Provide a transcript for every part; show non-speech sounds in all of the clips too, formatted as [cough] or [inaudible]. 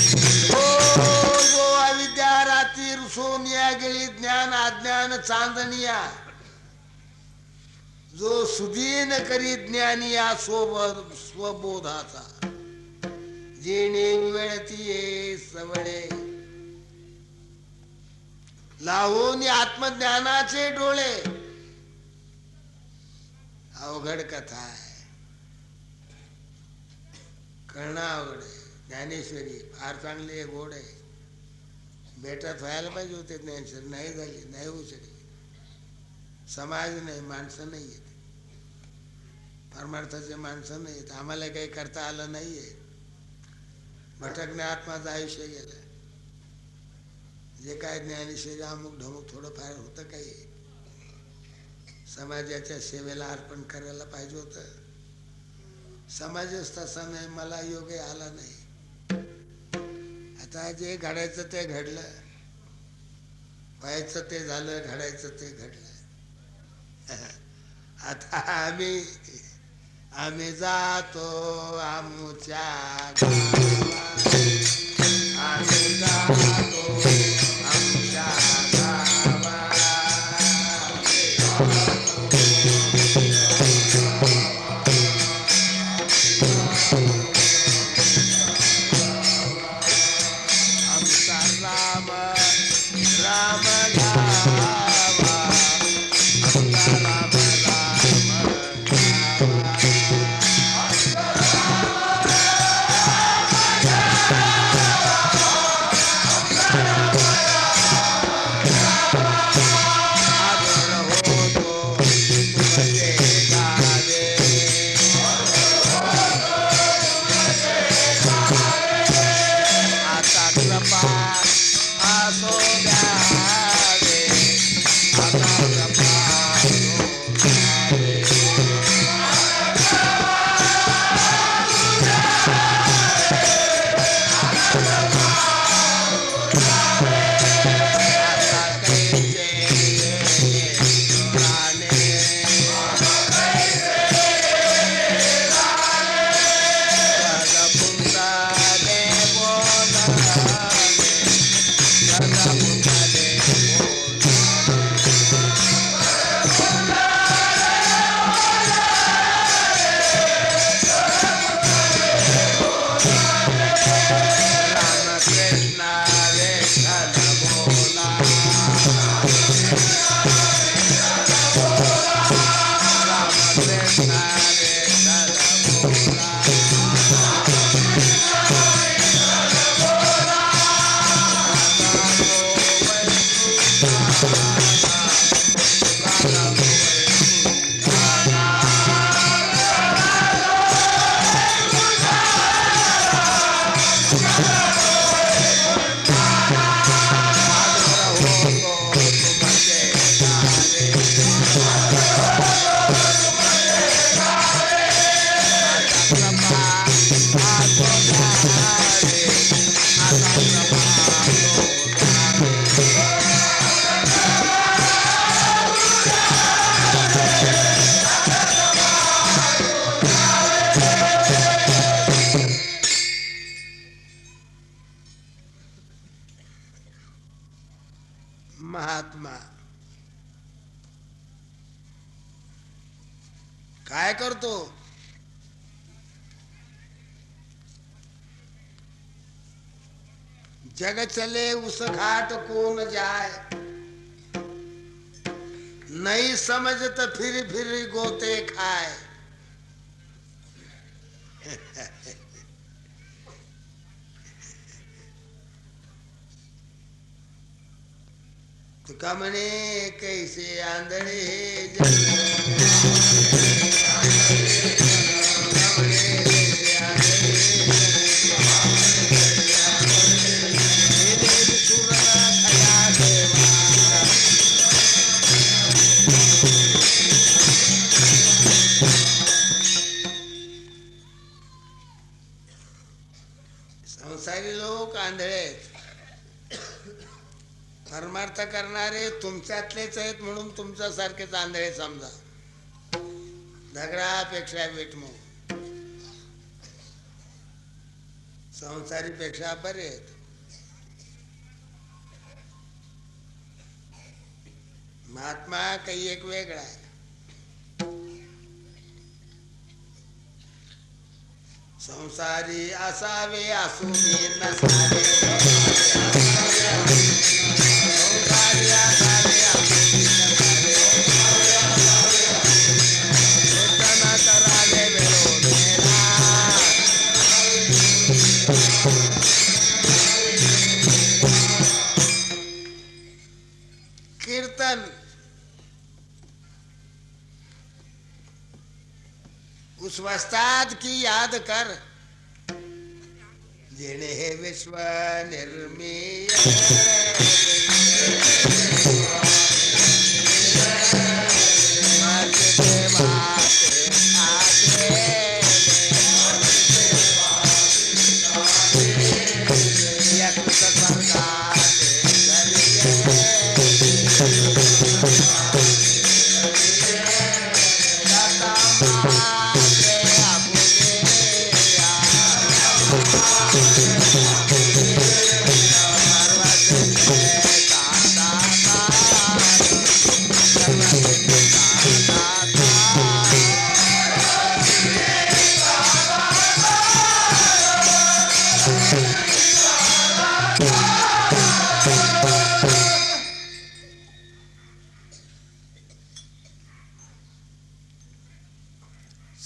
हो जो सोनिया गेली ज्ञान अज्ञान चांदनिया. जो सुदीन करी ज्ञानिया सोबत स्वबोधाचा. जेणे वेळती सवळे लावून आत्मज्ञानाचे डोळे. अवघड कथा आहे. कळणं अवघड आहे. ज्ञानेश्वरी फार चांगली आहे गोड आहे. भेटत व्हायला पाहिजे होते ज्ञानेश्वरी नाही झाली नाही होऊ शकली. समाज नाही माणसं नाही आहेत. परमार्थाचे माणसं नाही आहेत. आम्हाला काही करता आलं नाही आहे भटकण्यात माझं आयुष्य गेलं. जे काय ज्ञानेश्वरी अमुक ढमुक थोडंफार होतं काही. समाजाच्या सेवेला अर्पण करायला पाहिजे होतं. समाजच तसा नाही मला योग्य आला नाही. आता जे घडायचं ते घडलं. व्हायचं ते झालं घडायचं ते घडलं. [laughs] आता आम्ही आम्ही जातो आमच्या Fênix. जग चले उस घाट कोण जाय नहीं समझत फिर फिर गोते खाय [laughs] तुका म्हणे कैसे आंधळे जग परमार्थ करणारे तुमच्यातलेच आहेत म्हणून तुमच्या सारखे आंधळे समजा. दगडापेक्षा विटमो संसारीपेक्षा बरे आहेत. महात्मा काही एक वेगळा आहे. संसारी असावे असुनी नसावे. उस की याद कर। जिने हे विश्व निर्मीय।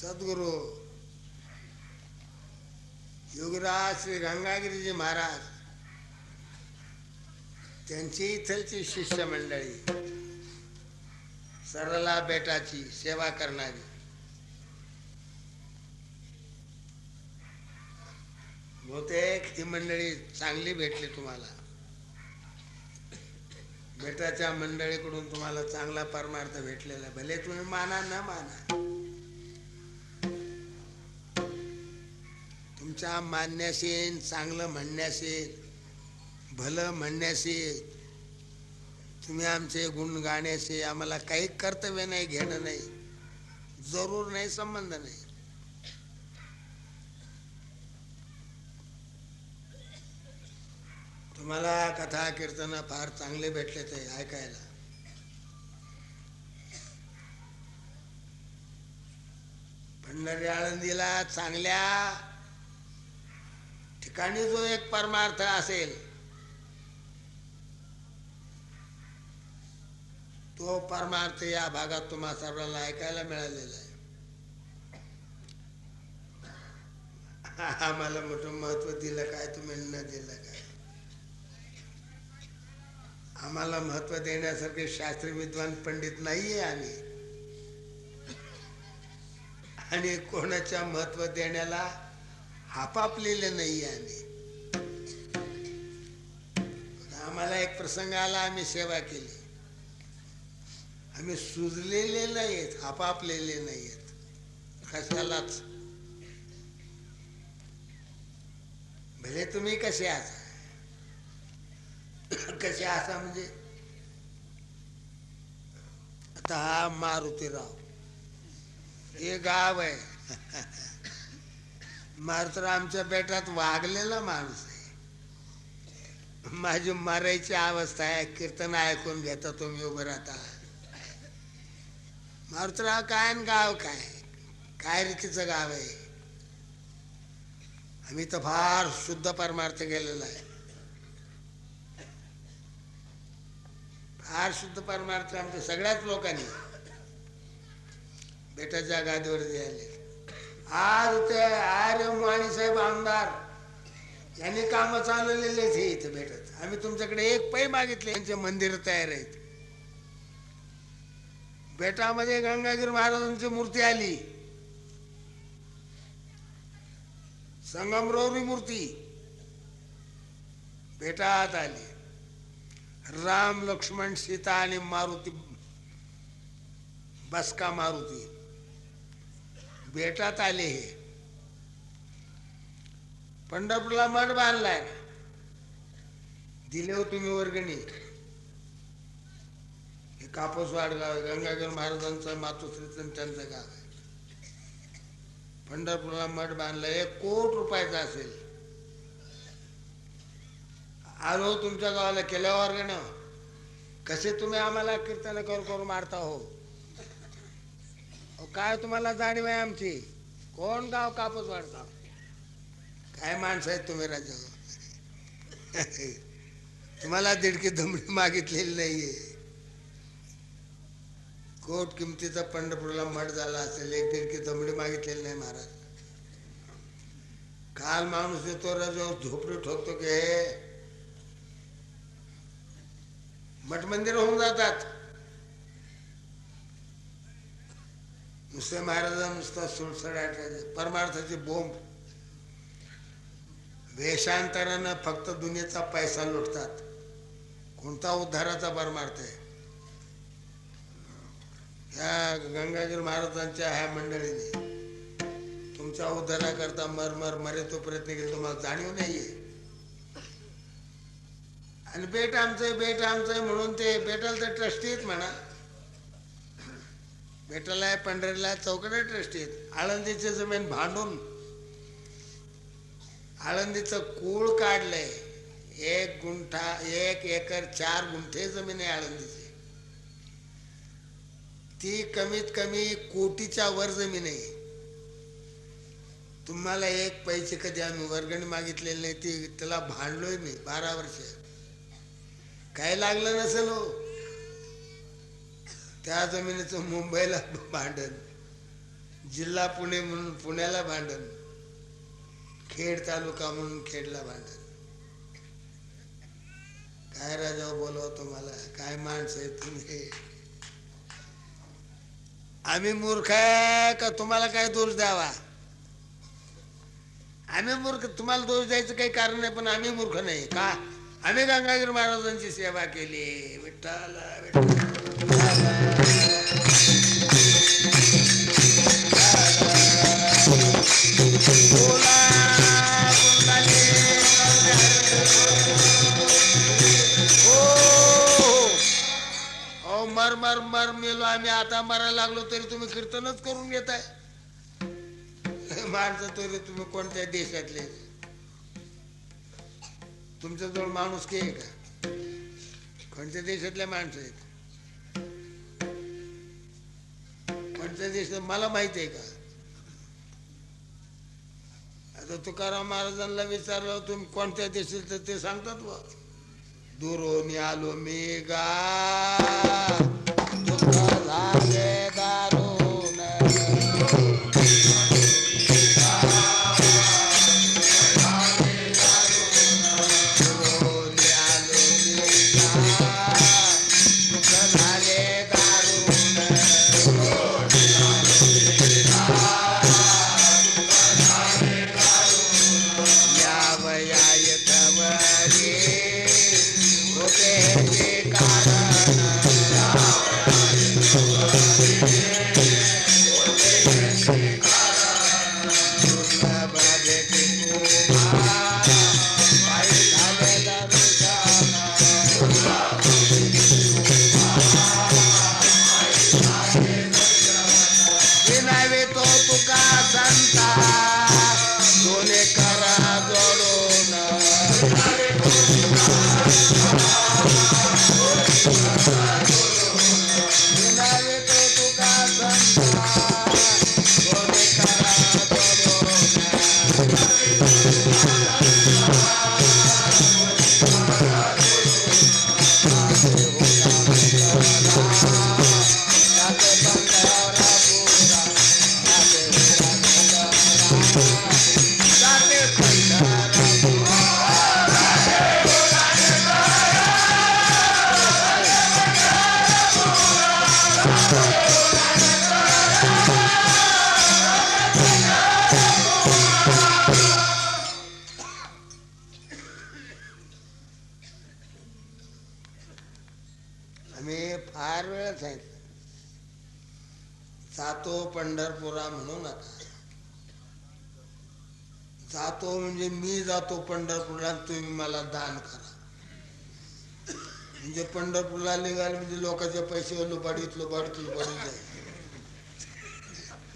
सद्गुरु युगराज श्री गंगागिरीजी महाराज त्यांची इथलची शिष्य मंडळी सरला बेटाची सेवा करणारी. बहुतेक ही मंडळी चांगली भेटली तुम्हाला. बेटाच्या मंडळीकडून तुम्हाला चांगला परमार्थ भेटलेला भले तुम्ही माना न माना. तुमच्या मानण्याशी चांगलं म्हणण्याशी भलं म्हणण्याशी तुम्ही आमचे गुण गाण्याशी आम्हाला काही कर्तव्य नाही घेणं नाही जरूर नाही संबंध नाही. तुम्हाला कथा कीर्तन फार चांगले भेटले ते ऐकायला. पंढरी आळंदीला चांगल्या ठिकाणी जो एक परमार्थ असेल तो परमार्थ या भागात तुम्हा सर्वांना ऐकायला मिळालेला आहे. आम्हाला मोठं महत्त्व दिलं काय तुम्ही न दिलं काय? आम्हाला महत्त्व देण्यासारखे शास्त्री विद्वान पंडित नाहीये आम्ही. आणि कोणाच्या महत्त्व देण्याला हापापलेले नाही आम्ही. आम्हाला एक प्रसंग आला आम्ही सेवा केली. आम्ही सुजलेले नाहीत हापापलेले नाहीत कशालाच? भले तुम्ही कसे असा कसे असा म्हणजे आता हा मारुतीराव. हे गाव आहे. मारुतीराव आमच्या बेटात वागलेला माणूस आहे. माझी मरायची अवस्था आहे कीर्तन ऐकून घेता तुम्ही उभं राहता. मारुतराव काय आणि गाव काय? काय रिकीचं गाव आहे? आम्ही तर फार शुद्ध परमार्थ गेलेला आहे. फार शुद्ध परमार्थ आमच्या सगळ्याच लोकांनी. बेटाच्या गादीवर आले. आज ते आर्य माणी साहेब आमदार यांनी काम चालवलेले हे इथे भेटत आम्ही तुमच्याकडे एक पै मागितले. यांचे मंदिर तयार आहेत. बेटामध्ये गंगागीर महाराजांची मूर्ती आली. संगमरवरी मूर्ती. बेटात आली. राम लक्ष्मण सीता आणि मारुती बसका मारुती. बेटात आले हे. पंढरपूरला मठ बांधलाय. दिले हो तुम्ही वर्गणी. हे कापूसवाड गाव आहे गंगाधर महाराजांचं मातोश्रीचं त्यांचं गाव आहे. पंढरपूरला मठ बांधलं एक कोट रुपयाचा असेल. आलो हो तुमच्या गावाला केल्यावर गण कसे तुम्ही आम्हाला कीर्तन करू करू मारता हो? अहो, काय तुम्हाला जाणीव आहे आमची? कोण गाव कापूस वाढता? काय माणसं आहेत तुम्ही राजा? [laughs] तुम्हाला दिडकी धमडी मागितलेली नाहीये. कोट किमतीचा पंढरपूरला मठ झाला असेल एक दीडकी दमडी मागितलेली नाही महाराज. काल माणूस येतो राजा झोपडी ठोकतो की हे मठ मंदिर होऊन जातात. नुसते महाराजा नुसता सुळसडाट परमार्थाची बोंब. वेषांतरानं फक्त दुनियेचा पैसा लुटतात. कोणता उद्धाराचा परमार्थ आहे? ह्या गंगाधर महाराजांच्या ह्या मंडळीने तुमच्या उद्धाराकरता मर मर मरे तो प्रयत्न केला. तुम्हाला जाणीव नाहीये. आणि बेट आमचं बेट आमचं आहे म्हणून ते बेटाला तर ट्रस्टी आहेत म्हणा. बेटाला आहे पंढरीला चौकडे ट्रस्टी आहेत आळंदीची जमीन भांडून आळंदीचं कूळ काढलंय. एक गुंठा एक एकर चार गुंठे जमीन आहे आळंदीची. ती कमीत कमी कोटीच्या वर जमीन आहे. तुम्हाला एक पैसे कधी आम्ही वर्गणी मागितलेले नाही ती त्याला भांडलोय मी बारा वर्ष. काय लागलं नसेल हो? त्या जमिनीचं मुंबईला भांडण जिल्हा पुणे म्हणून पुण्याला भांडण खेड तालुका म्हणून खेडला भांडण. काय राजा बोलवा तुम्हाला काय माणसं आहे तुम्ही? आम्ही मूर्ख आहे का? तुम्हाला काय दोष द्यावा? आम्ही मूर्ख तुम्हाला दोष द्यायचं काही कारण नाही पण आम्ही मूर्ख नाही का? आम्ही गंगाधर महाराजांची सेवा केली. विठ्ठल विठ्ठल. मर मर मर मेलो आम्ही. आता मरायला लागलो तरी तुम्ही कीर्तनच करून घेताय. [laughs] माणसं तरी तुम्ही कोणत्या देशातले? तुमच्याजवळ माणूस की आहे का? कोणत्या देशातल्या माणसं आहेत? कोणत्या देशात? मला माहिती आहे का? आता तुकाराम महाराजांना विचारलं तुम्ही कोणत्या देशात ते सांगतात बा. दुरोनी आलो मी गा. Radhe पंढरपुरा म्हणू नका जातो म्हणजे मी जातो पंढरपूरला तुम्ही मला दान करा. म्हणजे पंढरपूरला निघाले म्हणजे लोकांचे पैसे लुबाडीत लुबाडीत लुबाडीत जाईल.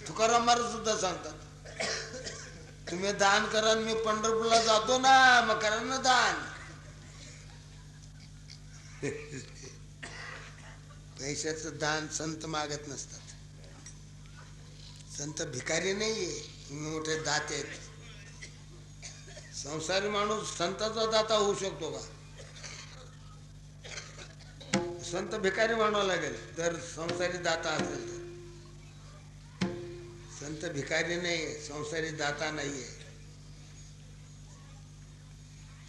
तुकाराम महाराज सुद्धा सांगतात. तुम्ही दान करा आणि मी पंढरपूरला जातो ना मग करा ना दान. पैशाचं दान संत मागत नसतात. संत भिकारी नाहीये मोठे दाते आहेत. संसारी माणूस संताचा दाता होऊ शकतो का? संत भिकारी म्हणावं लागेल तर संसारी दाता असेल तर. संत भिकारी नाहीये संसारी दाता नाहीये.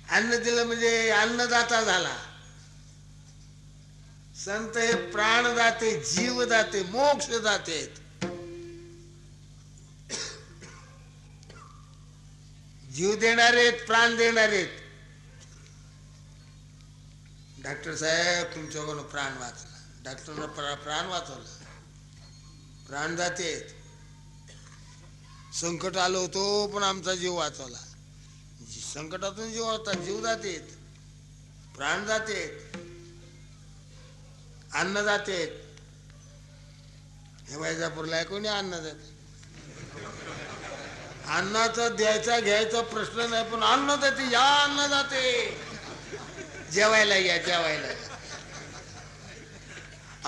अन्न दिलं म्हणजे अन्नदाता झाला. संत हे प्राणदाते जीवदाते मोक्षदाते आहेत. जीव देणारे आहेत प्राण देणारे आहेत. डॉक्टर साहेब तुमच्याकडून प्राण वाचला. डॉक्टरनं प्रा प्राण वाचवला. प्राण जातेत संकट आलं होतो पण आमचा जीव वाचवला. जी- संकटातून जीव होता जीव जातेत प्राणदाते आहेत अन्नदाते आहेत हे वैजापूरला कोणी अन्न जाते? अन्नाचा द्यायचा घ्यायचा प्रश्न नाही पण अन्न जाते या अन्न जाते. जेवायला या जेवायला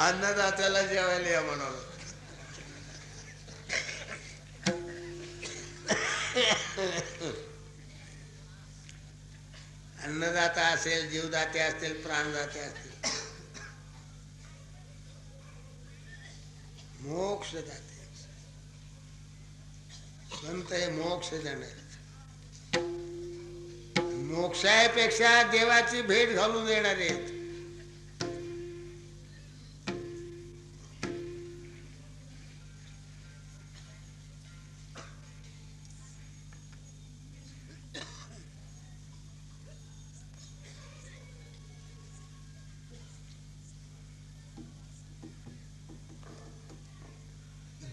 अन्नदात्याला जेवायला या म्हणाल अन्नदाता असेल जीवदाते असतील प्राणदाते असतील. मोक्ष जाते संत हे मोक्ष देणार मोक्षापेक्षा देवाची भेट घालून देणारे आहेत.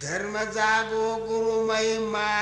धर्म जागो गुरु महिमा